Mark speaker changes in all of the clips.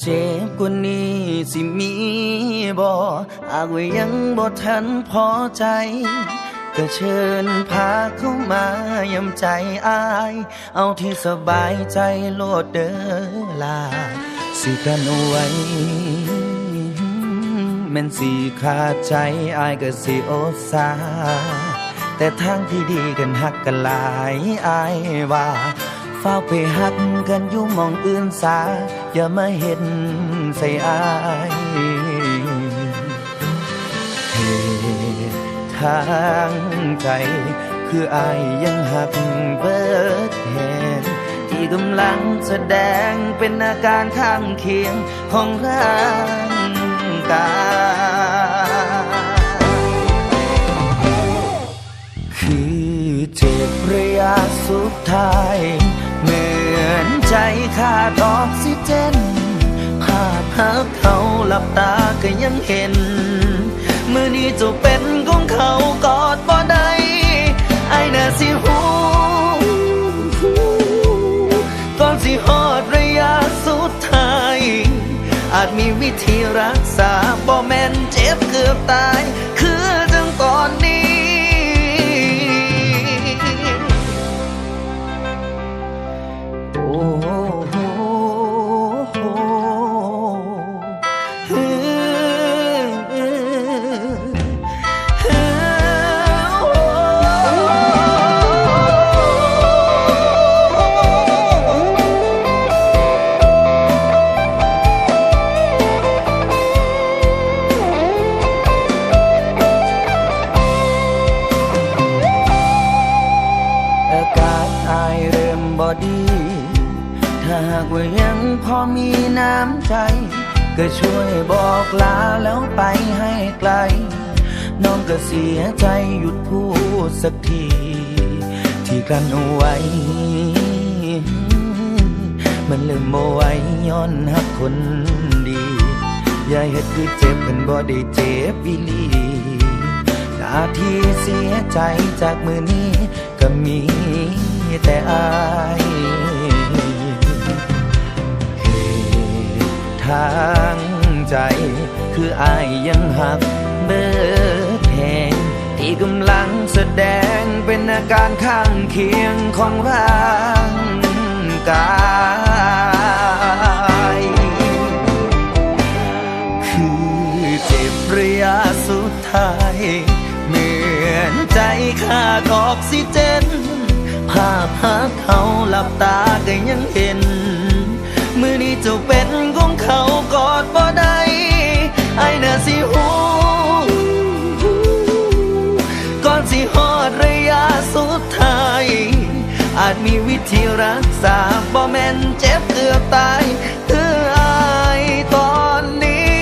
Speaker 1: เจ็บกว่านี้สิมีบ่อากว่ายังบ่ทันพอใจ ก็เชิญพาเข้ามายำใจอาย เอาที่สบายใจโลดเด้อลา สิกันเอาไว้แม่นสิขาดใจอายก็สิอดสาแต่ทางที่ดีกันหักกันหลายอายว่า ฝ้าไปหักกันอยู่มองอื่นสา อย่ามาเห็นใส่อายเหตุทางใจคืออายยังหักเบิดแหนที่กำลังแสดงเป็นอาการข้างเคียงของร่างกายคือเจ็บระยะสุดท้าย ใจขาดออกซิเจนภาพหักเขาหลับตาก็ยังเห็น มือนี้จะเป็นของเขากอดบ่ได้ไอ้น่าสิหูก่อนสิหอดระยะสุดท้าย อาจมีวิธีรักษาบ่แม่นเจ็บเกือบตาย คือจังตอนนี้ โถ้าหากว่ายังพอมีน้ำใจ ก็ช่วยบอกลาแล้วไปให้ไกล น้องก็เสียใจหยุดพูดสักที ที่กลั้นเอาไว้ มันเริ่มโมไว้ย้อนหักคนดี อย่าเฮ็ดคือเจ็บเป็นบ่ได้เจ็บอีหลีนาที่เสียใจจากมือนี้ก็ ออายยังหักเบิดแหงที่กำลังแสดงเป็นอาการข้างเคียงของร่างกายคือเจ็บระยะสุดท้าย เหมือนใจขาดออกซิเจน ภาพหักเขาหลับตาก็ยังเห็น มือนี้จะเป็นของเขากอดบ่ได้ วิธีรักษาบ่แม่นเจ็บเกือบตายคืออายตอนนี้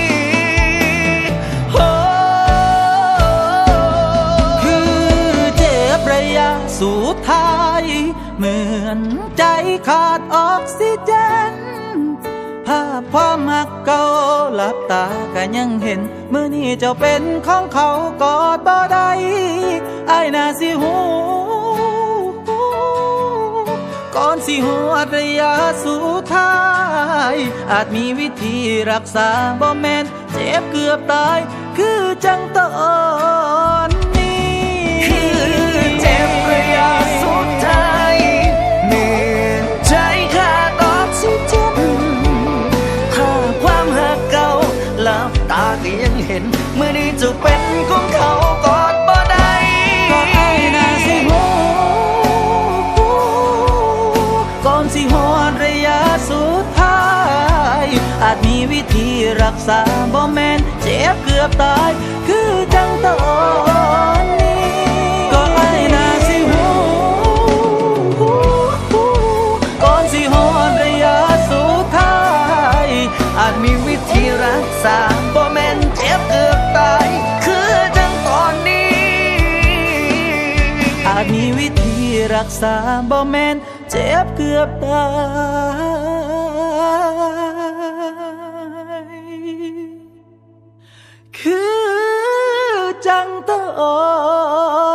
Speaker 1: โอ้
Speaker 2: คือเจ็บระยะสุดท้าย เหมือนใจขาดออกซิเจนภาพความหักเก่าหลับตาก็ยังเห็นเมื่อนี้เจ้าเป็นของเขากอดบ่ได้ไอ้ายน่าสิหู ก่อนสิหัวระยะสุดท้าย อาจมีวิธีรักษาบ่แม่นเจ็บเกือบตาย คือจังตอนนี้
Speaker 1: คือเจ็บระยะสุดท้ายเหมือนใจขาดออกซิเจนภาความหักเก่าหลับตาก็ยังเห็นเมื่อนี้จะเป็นของเขา
Speaker 2: สิหอดระยะสุดท้าย อาจมีวิธีรักษาบ่แมนเจ็บเกือบตาย คือจังตอนนี้ ก็ไอ้นาสิหูก่อนสิหอดระยะสุดท้าย
Speaker 1: อาจมีวิธีรักษาบ่แมนเจ็บเกือบตาย คือจังตอนนี้
Speaker 2: อาจมีวิธีรักษาบ่แมน จ็บเกือบตายคือจังตอน